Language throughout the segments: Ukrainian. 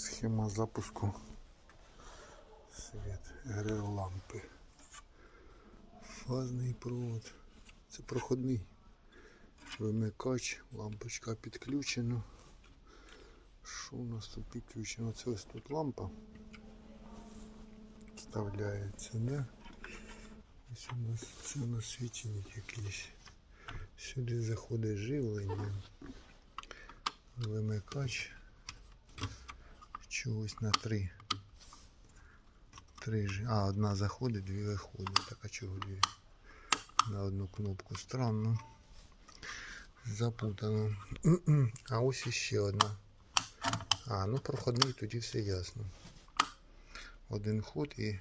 Схема запуску світ ГРЛ лампи. Фазний провод. Це проходний вимикач, лампочка підключена. Що у нас тут підключено? Це ось тут лампа вставляється, да? Ось у нас це у нас світильник якийсь. Сюди заходить живлення. Вимикач чогось на три. Три ж. А, одна заходить, дві виходить. Так, а чого дві? На одну кнопку. Странно. Запутано. А ось іще одна. А, ну проходний, тоді все ясно. Один ход і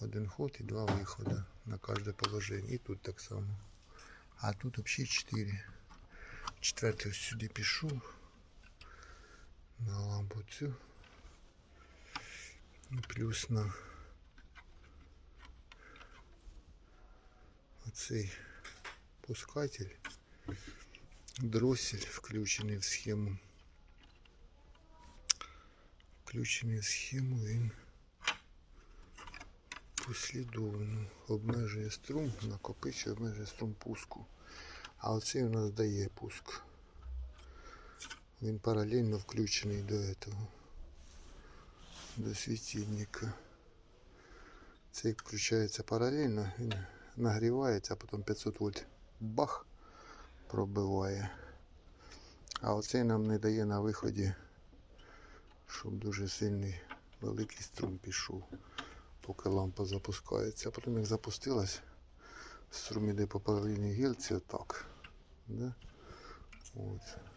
один ход і два виходи на кожне положення. І тут так само. А тут взагалі 4. Четвертий сюди пішов. На лампу цю. І плюс на оцей пускатель. Дроссель включений в схему. Включений в схему він послідовно обмежує струм, накопичує, обмежує струм пуску. А оцей у нас дає пуск. Він паралельно включений до этого, до світильника. Цей включається паралельно, він нагрівається, а потім 500 вольт бах пробиває. А оцей нам не дає на виході, щоб дуже сильний великий струм пішов, поки лампа запускається. А потім як запустилась, струм іде по паралельній гілці отак. Да? От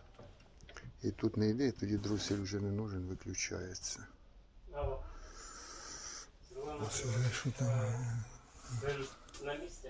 і тут не йде, тоді дросель вже не нужен, виключається. Ось, що там. На місці?